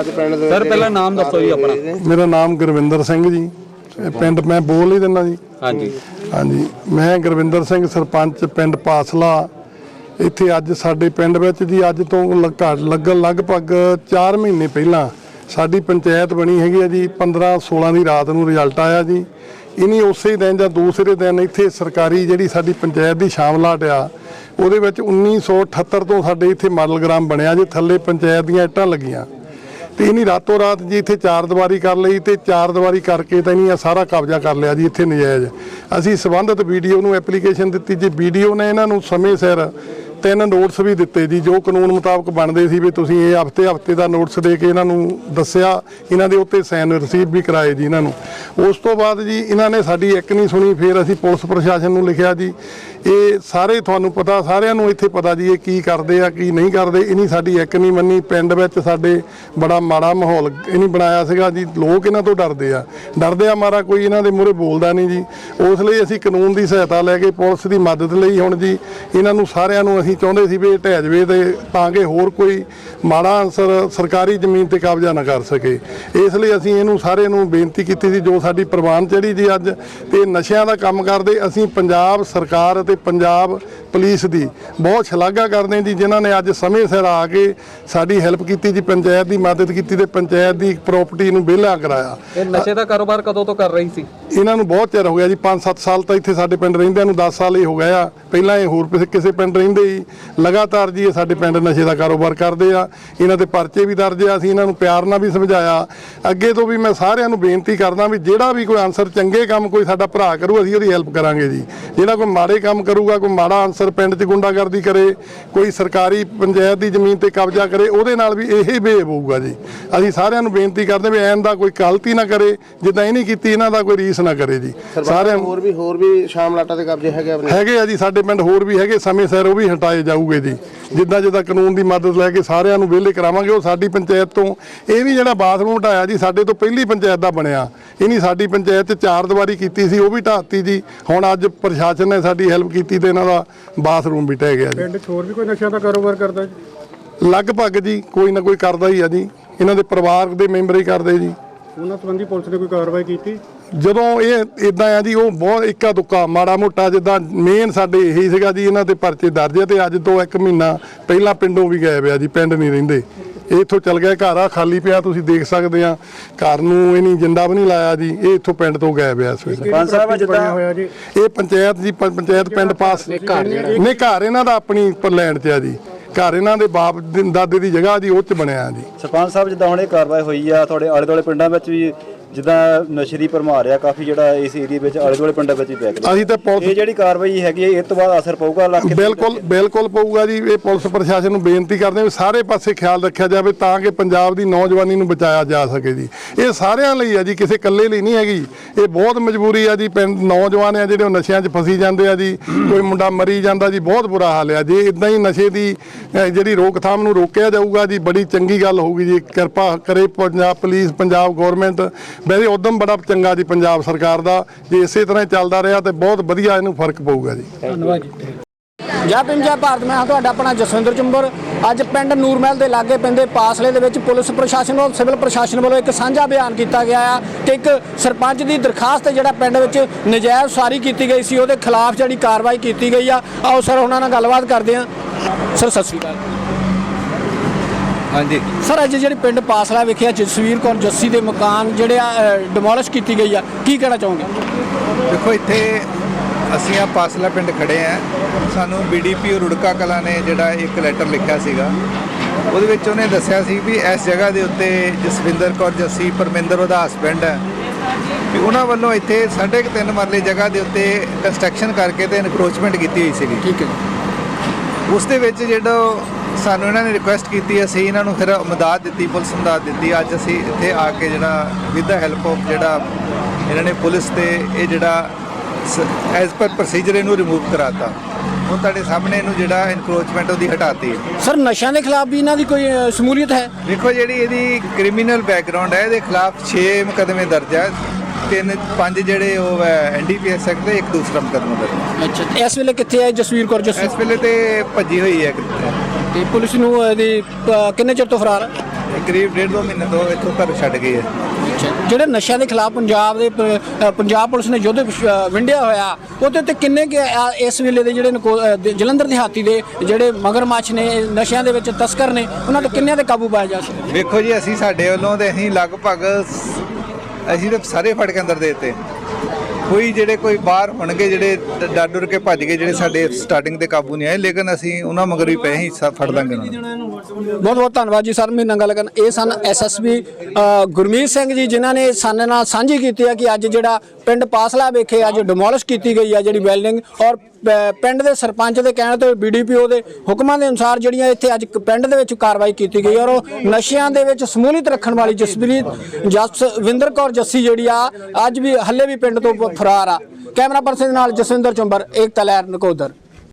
ਅੱਜ ਪਿੰਡ ਦੇ ਸਰ ਪਹਿਲਾਂ ਨਾਮ ਦੱਸੋ ਜੀ ਆਪਣਾ। ਮੇਰਾ ਨਾਮ ਗੁਰਵਿੰਦਰ ਸਿੰਘ ਜੀ। ਇਹ ਪਿੰਡ ਮੈਂ ਬੋਲ ਹੀ ਦਿੰਦਾ ਜੀ। ਹਾਂਜੀ। ਹਾਂਜੀ। ਮੈਂ ਗੁਰਵਿੰਦਰ ਸਿੰਘ ਸਰਪੰਚ ਪਿੰਡ ਪਾਸਲਾ। ਇੱਥੇ ਅੱਜ ਸਾਡੇ ਪਿੰਡ ਵਿੱਚ ਜੀ ਅੱਜ ਤੋਂ ਲੱਗਾ- ਲੱਗਣ ਲਗਭਗ 4 ਮਹੀਨੇ ਪਹਿਲਾਂ ਸਾਡੀ ਪੰਚਾਇਤ ਬਣੀ ਹੈਗੀ ਆ ਜੀ 15 16 ਦੀ ਰਾਤ ਨੂੰ ਰਿਜ਼ਲਟ ਆਇਆ ਜੀ। ਇਨੀ ਉਸੇ ਦਿਨ ਜਾਂ ਦੂਸਰੇ ਦਿਨ ਇੱਥੇ ਸਰਕਾਰੀ ਜਿਹੜੀ ਸਾਡੀ ਪੰਚਾਇਤ ਦੀ ਸ਼ਾਮਲਾਟ ਆ ਉਹਦੇ ਵਿੱਚ 1978 ਤੋਂ ਸਾਡੇ ਇੱਥੇ ਮਾਡਲ ਗ੍ਰਾਮ ਬਣਿਆ ਜੀ ਥੱਲੇ ਪੰਚਾਇਤ ਦੀਆਂ ਇੱਟਾਂ ਲੱਗੀਆਂ। ਤੇ ਇਨੀ ਰਾਤੋਂ ਰਾਤ ਜੀ ਇੱਥੇ ਚਾਰ ਦੀਵਾਰੀ ਕਰ ਲਈ ਤੇ ਚਾਰ ਦੀਵਾਰੀ ਕਰਕੇ ਤਾਂ ਇਨੀ ਸਾਰਾ ਕਬਜ਼ਾ ਕਰ ਲਿਆ ਜੀ ਇੱਥੇ ਨਜਾਇਜ਼। ਅਸੀਂ ਸਬੰਧਤ ਵੀਡੀਓ ਨੂੰ ਐਪਲੀਕੇਸ਼ਨ ਦਿੱਤੀ। ਜੀ ਵੀਡੀਓ ਨੇ ਇਹਨਾਂ ਨੂੰ ਸਮੇਂ ਸਿਰ ਤਿੰਨ ਨੋਟਿਸ ਵੀ ਦਿੱਤੇ ਜੀ, ਜੋ ਕਾਨੂੰਨ ਮੁਤਾਬਕ ਬਣਦੇ ਸੀ ਵੀ ਤੁਸੀਂ ਇਹ ਹਫ਼ਤੇ ਹਫ਼ਤੇ ਦਾ ਨੋਟਿਸ ਦੇ ਕੇ ਇਹਨਾਂ ਨੂੰ ਦੱਸਿਆ, ਇਹਨਾਂ ਦੇ ਉੱਤੇ ਸਾਈਨ ਰਿਸੀਵ ਵੀ ਕਰਾਏ ਜੀ ਇਹਨਾਂ ਨੂੰ। ਉਸ ਤੋਂ ਬਾਅਦ ਜੀ ਇਹਨਾਂ ਨੇ ਸਾਡੀ ਇੱਕ ਨਹੀਂ ਸੁਣੀ, ਫਿਰ ਅਸੀਂ ਪੁਲਿਸ ਪ੍ਰਸ਼ਾਸਨ ਨੂੰ ਲਿਖਿਆ ਜੀ, ਇਹ ਸਾਰੇ ਤੁਹਾਨੂੰ ਪਤਾ, ਸਾਰਿਆਂ ਨੂੰ ਇੱਥੇ ਪਤਾ ਜੀ ਇਹ ਕੀ ਕਰਦੇ ਆ, ਕੀ ਨਹੀਂ ਕਰਦੇ ਇਨੀ ਸਾਡੀ ਇੱਕ ਨਹੀਂ ਮੰਨੀ, ਪਿੰਡ ਵਿੱਚ ਸਾਡੇ ਬੜਾ ਮਾੜਾ ਮਾਹੌਲ ਇਨੀ ਬਣਾਇਆ ਸੀਗਾ ਜੀ, ਲੋਕ ਇਹਨਾਂ ਤੋਂ ਡਰਦੇ ਆ। ਡਰਦੇ ਆ ਮਾਰਾ ਕੋਈ ਇਹਨਾਂ ਦੇ ਮੂਹਰੇ ਬੋਲਦਾ ਨਹੀਂ ਜੀ। ਉਸ ਲਈ ਅਸੀਂ ਕਾਨੂੰਨ ਦੀ ਸਹਾਇਤਾ ਲੈ ਕੇ ਪੁਲਿਸ ਦੀ ਮਦਦ ਲਈ ਹੁਣ ਜੀ, ਇਹਨਾਂ ਨੂੰ ਸਾਰਿਆਂ ਨੂੰ ਅਸੀਂ ਚਾਹੁੰਦੇ ਸੀ ਵੀ ਇਹ ਢਹਿ ਜਵੇ ਤੇ ਤਾਂ ਕਿ ਹੋਰ ਕੋਈ ਮਾੜਾ ਅਨਸਰ ਸਰਕਾਰੀ ਜ਼ਮੀਨ ਤੇ ਕਬਜ਼ਾ ਨਾ ਕਰ ਸਕੇ। ਇਸ ਲਈ ਅਸੀਂ ਇਹਨੂੰ ਸਾਰੇ ਨੂੰ ਬੇਨਤੀ ਕੀਤੀ ਸੀ, ਜੋ ਸਾਡੀ ਪ੍ਰਵਾਨ ਚੜੀ ਜੀ ਅੱਜ ਤੇ ਨਸ਼ਿਆਂ ਦਾ ਕੰਮ ਕਰਦੇ, ਅਸੀਂ ਪੰਜਾਬ ਸਰਕਾਰ ਅਤੇ ਪੰਜਾਬ ਪੁਲਿਸ ਦੀ ਬਹੁਤ ਸ਼ਲਾਘਾ ਕਰਦੇ ਜੀ ਜਿਨ੍ਹਾਂ ਨੇ ਅੱਜ ਸਮੇਂ ਸਿਰ ਆ ਕੇ ਸਾਡੀ ਹੈਲਪ ਕੀਤੀ ਜੀ ਪੰਚਾਇਤ ਦੀ ਮਦਦ ਕੀਤੀ ਤੇ ਪੰਚਾਇਤ ਦੀ ਪ੍ਰਾਪਰਟੀ ਨੂੰ ਵਿਹਲਾ ਕਰਾਇਆ। ਇਹ ਨਸ਼ੇ ਦਾ ਕਾਰੋਬਾਰ ਕਦੋਂ ਤੋਂ ਕਰ ਰਹੀ ਸੀ? ਇਹਨਾਂ ਨੂੰ ਬਹੁਤ ਚਿਰ ਹੋ ਗਿਆ ਜੀ 5-7 ਸਾਲ ਤਾਂ ਇੱਥੇ ਸਾਡੇ ਪਿੰਡ ਰਹਿੰਦਿਆਂ ਨੂੰ 10 ਸਾਲ ਹੀ ਹੋ ਗਏ ਆ। ਪਹਿਲਾਂ ਇਹ ਹੋਰ ਕਿਸੇ- ਕਿਸੇ ਪਿੰਡ ਰਹਿੰਦੇ ਹੀ ਲਗਾਤਾਰ ਜੀ ਇਹ ਸਾਡੇ ਪਿੰਡ ਨਸ਼ੇ ਦਾ ਕਾਰੋਬਾਰ ਕਰਦੇ ਆ। ਇਹਨਾਂ ਦੇ ਪਰਚੇ ਵੀ ਦਰਜ ਆ ਅਸੀਂ ਇਹਨਾਂ ਨੂੰ ਪਿਆਰ ਨਾਲ ਵੀ ਸਮਝਾਇਆ। ਅੱਗੇ ਤੋਂ ਵੀ ਮੈਂ ਸਾਰਿਆਂ ਨੂੰ ਬੇਨਤੀ ਕਰਦਾ ਵੀ ਜਿਹੜਾ ਵੀ ਕੋਈ ਆਨਸਰ ਚੰਗੇ ਕੰਮ ਕੋਈ ਸਾਡਾ ਭਰਾ ਕਰੂ ਅਸੀਂ ਉਹਦੀ ਹੈਲਪ ਕਰਾਂਗੇ ਜੀ। ਜਿਹੜਾ ਕੋਈ ਮਾੜੇ ਕੰਮ ਕਰੂਗਾ ਕੋਈ ਮਾੜਾ ਆਨਸਰ ਪਿੰਡ 'ਚ ਗੁੰਡਾਗਰਦੀ ਕਰੇ ਕੋਈ ਸਰਕਾਰੀ ਪੰਚਾਇਤ ਦੀ ਜ਼ਮੀਨ ਤੇ ਕਬਜ਼ਾ ਕਰੇ ਉਹਦੇ ਨਾਲ ਵੀ ਇਹੀ ਬੇਹੇਵ ਹੋਊਗਾ ਜੀ। ਅਸੀਂ ਸਾਰਿਆਂ ਨੂੰ ਬੇਨਤੀ ਕਰਦੇ ਵੀ ਐਨ ਦਾ ਕੋਈ ਗਲਤੀ ਨਾ ਕਰੇ ਜਿੱਦਾਂ ਇਹ ਨਹੀਂ ਕੀਤੀ ਇਹਨਾਂ ਦਾ ਕੋਈ ਰੀਸ ਨਾ ਕਰੇ ਜੀ। ਸਾਰਿਆਂ ਹੋਰ ਵੀ ਹੋਰ ਵੀ ਸ਼ਾਮ ਲਾਟਾ ਦੇ ਕਬਜ਼ੇ ਹੈਗੇ ਆਪਣੇ? ਹੈਗੇ ਆ ਜੀ ਸਾਡੇ ਪਿੰਡ ਹੋਰ ਵੀ ਹੈਗੇ ਸਮੇਂ ਸਿਰ ਉਹ ਵੀ ਹਟਾਏ ਜਾਊਗੇ ਜੀ। ਜਿੱਦਾਂ ਜਿੱਦਾਂ ਕਾਨੂੰਨ ਦੀ ਮਦਦ ਲੈ ਕੇ ਸਾਰਿਆਂ ਨੂੰ ਵਿਹਲੇ ਕਰਾਵਾਂਗੇ ਉਹ ਸਾਡੀ ਪੰਚਾਇਤ ਤੋਂ। ਇਹ ਵੀ ਜਿਹੜਾ ਬਾਥਰੂਮ ਹਟਾਇਆ ਜੀ ਸਾਡੇ ਤੋਂ ਪਹਿਲੀ ਪੰਚਾਇਤ ਦਾ ਬਣਿਆ। ਇਹ ਨਹੀਂ ਸਾਡੀ ਪੰਚਾਇਤ 'ਚ ਚਾਰ ਦੀਵਾਰੀ ਕੀਤੀ ਸੀ ਉਹ ਵੀ ਢਾਤੀ ਜੀ। ਹੁਣ ਅੱਜ ਪ੍ਰਸ਼ਾਸਨ ਨੇ ਸਾਡੀ ਹੈਲਪ ਕੀਤੀ ਤੇ ਇਹਨਾਂ ਦਾ ਬਾਥਰੂਮ ਵੀ ਢਹਿ ਗਿਆ ਜੀ। ਪਿੰਡ 'ਚ ਹੋਰ ਵੀ ਕੋਈ ਨਸ਼ਿਆਂ ਦਾ ਕਾਰੋਬਾਰ ਕਰਦਾ ਜੀ? ਲਗਭਗ ਜੀ ਕੋਈ ਨਾ ਕੋਈ ਕਰਦਾ ਹੀ ਆ ਜੀ। ਇਹਨਾਂ ਦੇ ਪਰਿਵਾਰ ਦੇ ਮੈਂਬਰ ਹੀ ਕਰਦੇ ਜੀ। ਉਹਨਾਂ ਸੰਬੰਧੀ ਪੁਲਿਸ ਨੇ ਕੋਈ ਕਾਰਵਾਈ ਕੀਤੀ? ਜਦੋਂ ਇਹ ਇਦਾਂ ਆ ਜੀ ਉਹ ਬਹੁਤ ਇੱਕਾ ਦੁੱਕਾ ਮਾੜਾ ਮੋਟਾ ਜਿੱਦਾਂ ਮੇਨ ਸਾਡੇ ਇਹੀ ਸੀਗਾ ਜੀ ਇਹਨਾਂ ਤੇ ਪਰਚੇ ਦਰਜ ਆ ਤੇ ਅੱਜ ਤੋਂ ਇੱਕ ਮਹੀਨਾ ਪਹਿਲਾਂ ਪਿੰਡੋਂ ਵੀ ਗਏ ਪਿਆ ਜੀ ਪਿੰਡ ਨਹੀਂ ਰਹਿੰਦੇ। ਇੱਥੋਂ ਚਲ ਗਿਆ ਘਰ ਆ ਖਾਲੀ ਪਿਆ ਤੁਸੀਂ ਦੇਖ ਸਕਦੇ ਆ ਘਰ ਨੂੰ ਇਹ ਨਹੀਂ ਜਿੰਦਾ ਵੀ ਨਹੀਂ ਲਾਇਆ ਜੀ ਇਹ ਇੱਥੋਂ ਪਿੰਡ ਤੋਂ ਗਏ ਪਿਆ ਪੰਜ ਸਾਹਿਬ ਜਿੱਦਾਂ? ਹੋਇਆ ਜੀ? ਇਹ ਪੰਚਾਇਤ ਜੀ ਪੰਚਾਇਤ ਪਿੰਡ ਪਾਸ। ਨਹੀਂ ਘਰ ਇਹਨਾਂ ਦਾ ਆਪਣੀ ਪਰ ਲੈਣ ਤੇ ਆ ਜੀ। ਘਰ ਇਹਨਾਂ ਦੇ ਬਾਪ ਦੇ- ਦਾਦੇ ਦੀ ਜਗ੍ਹਾ ਜੀ ਉਹ ਚ ਬਣਿਆ ਜੀ। ਸਰਪੰਚ ਸਾਹਿਬ ਜਿੱਦਾਂ ਹੁਣ ਇਹ ਕਾਰਵਾਈ ਹੋਈ ਆ ਤੁਹਾਡੇ ਆਲੇ ਦੁਆਲੇ ਪਿੰਡਾਂ ਵਿੱਚ ਵੀ ਜਿੱਦਾਂ ਨਸ਼ੇ ਦੀ ਭਰਮਾਰ ਆ ਕਾਫੀ ਜਿਹੜਾ ਇਸ ਏਰੀਆ ਵਿੱਚ ਆਲੇ ਦੁਆਲੇ ਪਿੰਡਾਂ ਵਿੱਚ ਵੀ ਪੈ ਗਿਆ ਅਸੀਂ ਤਾਂ ਪੁਲਿਸ ਇਹ ਜਿਹੜੀ ਕਾਰਵਾਈ ਹੈਗੀ ਹੈ ਇਹ ਤੋਂ ਬਾਅਦ ਅਸਰ ਪਊਗਾ ਇਲਾਕੇ ਤੇ? ਬਿਲਕੁਲ ਬਿਲਕੁਲ ਪਊਗਾ ਜੀ। ਇਹ ਪੁਲਿਸ ਪ੍ਰਸ਼ਾਸਨ ਨੂੰ ਬੇਨਤੀ ਕਰਦੇ ਹਾਂ ਵੀ ਸਾਰੇ ਪਾਸੇ ਖਿਆਲ ਰੱਖਿਆ ਜਾਵੇ ਤਾਂ ਕਿ ਪੰਜਾਬ ਦੀ ਨੌਜਵਾਨੀ ਨੂੰ ਬਚਾਇਆ ਜਾ ਸਕੇ ਜੀ। ਇਹ ਸਾਰਿਆਂ ਲਈ ਆ ਜੀ ਕਿਸੇ ਇਕੱਲੇ ਲਈ ਨਹੀਂ ਹੈਗੀ। ਇਹ ਬਹੁਤ ਮਜਬੂਰੀ ਆ ਜੀ ਪਿੰਡ ਨੌਜਵਾਨ ਆ ਜਿਹੜੇ ਉਹ ਨਸ਼ਿਆਂ 'ਚ ਫਸੀ ਜਾਂਦੇ ਆ ਜੀ। ਕੋਈ ਮੁੰਡਾ ਮਰੀ ਜਾਂਦਾ ਜੀ ਬਹੁਤ ਬੁਰਾ ਹਾਲ ਆ। ਜੀ ਇਦਾਂ ਹੀ ਨਸ਼ੇ ਦੀ ਅਹ, ਜਿਹੜੀ ਰੋਕਥਾਮ ਨੂੰ ਰੋਕਿਆ ਜਾਊਗਾ ਜੀ ਬੜੀ ਚੰਗੀ ਗੱਲ ਹੋਊਗੀ ਜੀ। ਕਿਰਪਾ ਕਰੇ ਪੰਜਾਬ ਪੁਲਿਸ ਪੰਜਾਬ ਗਵਰਨਮੈਂਟ ਵੈਸੇ ਉਦਮ ਬੜਾ ਚੰਗਾ ਜੀ ਪੰਜਾਬ ਸਰਕਾਰ ਦਾ ਜੇ ਇਸੇ ਤਰ੍ਹਾਂ ਹੀ ਚੱਲਦਾ ਰਿਹਾ ਤੇ ਬਹੁਤ ਵਧੀਆ ਇਹਨੂੰ ਫ਼ਰਕ ਪਊਗਾ ਜੀ। ਜੈ। ਭੀਮ ਜੈ ਭਾਰਤ ਮੈਂ ਹਾਂ ਤੁਹਾਡਾ ਆਪਣਾ ਜਸਵਿੰਦਰ ਚੁੰਬਰ। ਅੱਜ ਪਿੰਡ ਨੂਰਮਹਿਲ ਦੇ ਲਾਗੇ ਪੈਂਦੇ ਪਾਸਲੇ ਦੇ ਵਿੱਚ ਪੁਲਿਸ ਪ੍ਰਸ਼ਾਸਨ ਵੱਲੋਂ ਸਿਵਲ ਪ੍ਰਸ਼ਾਸਨ ਵੱਲੋਂ ਇੱਕ ਸਾਂਝਾ ਬਿਆਨ ਕੀਤਾ ਗਿਆ ਆ ਤੇ ਇੱਕ ਸਰਪੰਚ ਦੀ ਦਰਖਾਸਤ ਜਿਹੜਾ ਪਿੰਡ ਵਿੱਚ ਨਜਾਇਜ਼ ਸਾਰੀ ਕੀਤੀ ਗਈ ਸੀ ਉਹਦੇ ਖਿਲਾਫ ਜਿਹੜੀ ਕਾਰਵਾਈ ਕੀਤੀ ਗਈ ਆ। ਆਓ ਸਰ ਉਹਨਾਂ ਨਾਲ ਗੱਲਬਾਤ ਕਰਦੇ ਹਾਂ। ਸਰ ਸਤਿ ਸ਼੍ਰੀ ਅਕਾਲ। ਹਾਂਜੀ। ਸਰ ਅੱਜ ਜਿਹੜੀ ਪਿੰਡ ਪਾਸਲਾ ਵਿਖੇ ਆ ਜਸਵੀਰ ਕੌਰ ਜੱਸੀ ਦੇ ਮਕਾਨ ਜਿਹੜੇ ਆ ਡਿਮੋਲਿਸ਼ ਕੀਤੀ ਗਈ ਆ ਕੀ ਕਹਿਣਾ ਚਾਹੋਗੇ? ਦੇਖੋ ਇੱਥੇ ਅਸੀਂ ਆ ਪਾਸਲਾ ਪਿੰਡ ਖੜੇ ਆ। ਸਾਨੂੰ ਬੀਡੀਪੀ ਰੁੜਕਾ ਕਲਾ ਨੇ ਜਿਹੜਾ ਇੱਕ ਲੈਟਰ ਲਿਖਿਆ ਸੀਗਾ। ਉਹਦੇ ਵਿੱਚ ਉਹਨੇ ਦੱਸਿਆ ਸੀ ਵੀ ਇਸ ਜਗ੍ਹਾ ਦੇ ਉੱਤੇ ਜਸਵਿੰਦਰ ਕੌਰ ਜੱਸੀ ਪਰਮਿੰਦਰ ਉਹਦਾ ਹਸਬੈਂਡ ਹੈ। ਵੀ ਉਹਨਾਂ ਵੱਲੋਂ ਇੱਥੇ ਸਾਢੇ ਕੁ ਤਿੰਨ ਮਰਲੇ ਜਗ੍ਹਾ ਦੇ ਉੱਤੇ ਕੰਸਟਰਕਸ਼ਨ ਕਰਕੇ ਤੇ ਇਨਕਰੋਚਮੈਂਟ ਕੀਤੀ ਹੋਈ ਸੀਗੀ। ਠੀਕ ਹੈ ਉਸ ਦੇ ਵਿੱਚ ਜਿਹੜਾ ਸਾਨੂੰ ਇਹਨਾਂ ਨੇ ਰਿਕੁਐਸਟ ਕੀਤੀ ਅਸੀਂ ਇਹਨਾਂ ਨੂੰ ਫਿਰ ਮਦਦ ਦਿੱਤੀ ਪੁਲਿਸ ਮਦਦ ਦਿੱਤੀ। ਅੱਜ ਅਸੀਂ ਇੱਥੇ ਆ ਕੇ ਜਿਹੜਾ ਵਿਦ ਦਾ ਹੈਲਪ ਆਫ ਜਿਹੜਾ ਇਹਨਾਂ ਨੇ ਪੁਲਿਸ ਤੇ ਇਹ ਜਿਹੜਾ ਐਜ਼ ਪਰ ਪ੍ਰੋਸੀਜਰ ਇਹਨੂੰ ਰਿਮੂਵ ਕਰਾਤਾ। ਹੁਣ ਤੁਹਾਡੇ ਸਾਹਮਣੇ ਇਹਨੂੰ ਜਿਹੜਾ ਇਨਕਰੋਚਮੈਂਟ ਉਹਦੀ ਹਟਾਤੀ ਹੈ। ਸਰ ਨਸ਼ਿਆਂ ਦੇ ਖਿਲਾਫ ਵੀ ਇਹਨਾਂ ਦੀ ਕੋਈ ਸ਼ਮੂਲੀਅਤ ਹੈ? ਦੇਖੋ ਜਿਹੜੀ ਇਹਦੀ ਕ੍ਰਿਮੀਨਲ ਬੈਕਗ੍ਰਾਉਂਡ ਹੈ ਇਹਦੇ ਖਿਲਾਫ 6 ਮੁਕੱਦਮੇ ਦਰਜ ਹੈ। ਤਿੰਨ ਪੰਜ ਜਿਹੜੇ ਉਹ ਹੈ ਐਨਡੀਪੀਐਸ ਐਕਟ ਦੇ ਇੱਕ ਦੂਸਰਾ ਮੁਕੱਦਮਾ ਦਰਜ ਹੈ। ਅੱਛਾ ਇਸ ਵੇਲੇ ਕਿੱਥੇ ਹੈ ਜਸਵੀਰ ਕੌਰ ਜੱਸੀ? ਇਸ ਵੇਲੇ ਤੇ ਭੱਜੀ ਹੋਈ ਹੈ। ਤੇ ਪੁਲਿਸ ਨੂੰ ਇਹਦੀ ਅ, ਕਿੰਨੇ ਚਿਰ ਤੋਂ ਫਰਾਰ ਹੈ ਕਰੀਬ ਡੇਢ ਦੋ ਮਹੀਨੇ ਤੋਂ ਇੱਥੋਂ ਘਰ ਛੱਡ ਗਏ ਆ ਜਿਹੜੇ ਨਸ਼ਿਆਂ ਦੇ ਖਿਲਾਫ ਪੰਜਾਬ ਦੇ ਪ- ਅ, ਪੰਜਾਬ ਪੁਲਿਸ ਨੇ ਯੁੱਧ ਅ, ਵਿੰਡਿਆ ਹੋਇਆ ਉਹਦੇ ਤੇ ਕਿੰਨੇ ਕੁ, ਇਸ ਵੇਲੇ ਦੇ ਜਿਹੜੇ ਨਕੋ- ਅ, ਦੇ- ਜਲੰਧਰ ਦਿਹਾਤੀ ਦੇ ਜਿਹੜੇ ਮਗਰਮੱਛ ਨੇ ਨਸ਼ਿਆਂ ਦੇ ਵਿੱਚ ਤਸਕਰ ਨੇ ਉਹਨਾਂ ਤੇ ਕਿੰਨਿਆਂ ਤੇ ਕਾਬੂ ਪਾਇਆ ਜਾ ਸਕਦਾ? ਵੇਖੋ ਜੀ ਅਸੀਂ ਸਾਡੇ ਵੱਲੋਂ ਤੇ ਅਸੀਂ ਲਗਭਗ ਸ- ਅਸੀਂ ਤਾਂ ਸਾਰੇ ਫੜ ਕੇ ਅੰਦਰ ਦੇਤੇ। ਕੋਈ ਜਿਹੜੇ ਕੋਈ ਬਾਹਰ ਹੋਣਗੇ ਜਿਹੜੇ ਡ- ਡਰ ਡਰ ਕੇ ਭੱਜ ਗਏ ਜਿਹੜੇ ਸਾਡੇ ਸਟਾਰਟਿੰਗ ਤੇ ਕਾਬੂ ਨਹੀਂ ਆਏ, ਲੇਕਿਨ ਅਸੀਂ ਉਹਨਾਂ ਮਗਰ ਵੀ ਪਏ ਹੀ ਫੜ ਲਾਂਗੇ ਉਹਨਾਂ ਨੂੰ। ਬਹੁਤ ਬਹੁਤ ਧੰਨਵਾਦ ਜੀ ਸਰ, ਮੇਰੇ ਨਾਲ ਗੱਲ ਕਰਨ। ਇਹ ਸਨ ਐਸਐਸਪੀ ਗੁਰਮੀਤ ਸਿੰਘ ਜੀ, ਜਿਨ੍ਹਾਂ ਨੇ ਸਾਡੇ ਨਾਲ ਸਾਂਝੀ ਕੀਤੀ ਹੈ ਕਿ ਅੱਜ ਜਿਹੜਾ ਪਿੰਡ ਪਾਸਲਾ ਵਿਖੇ ਅੱਜ ਡਿਮੋਲਿਸ਼ ਕੀਤੀ ਗਈ ਹੈ ਜਿਹੜੀ ਬਿਲਡਿੰਗ ਔਰ ਪਿੰਡ ਦੇ ਸਰਪੰਚ ਦੇ ਕਹਿਣ ਤੇ ਬੀਡੀਪੀਓ ਦੇ ਹੁਕਮਾਂ ਦੇ ਅਨੁਸਾਰ ਜਿਹੜੀਆਂ ਇੱਥੇ ਅੱਜ ਪਿੰਡ ਦੇ ਵਿੱਚ ਕਾਰਵਾਈ ਕੀਤੀ ਗਈ ਔਰ ਉਹ ਨਸ਼ਿਆਂ ਦੇ ਵਿੱਚ ਸਮੂਲੀਅਤ ਰੱਖਣ ਵਾਲੀ ਜਸਪ੍ਰੀਤ ਜਸਵਿੰਦਰ ਕੌਰ ਜੱਸੀ ਜਿਹੜੀ ਆ, ਅੱਜ ਵੀ, ਹੱਲੇ ਵੀ ਪਿੰਡ ਤੋਂ ਫਰਾਰ ਆ। ਕੈਮਰਾ ਪਰਸਨ ਦੇ ਨਾਲ ਜਸਵਿੰਦਰ ਚੁੰਬਰ, ਏਕਤਾ ਲਹਿਰ, ਨਕੋਦਰ।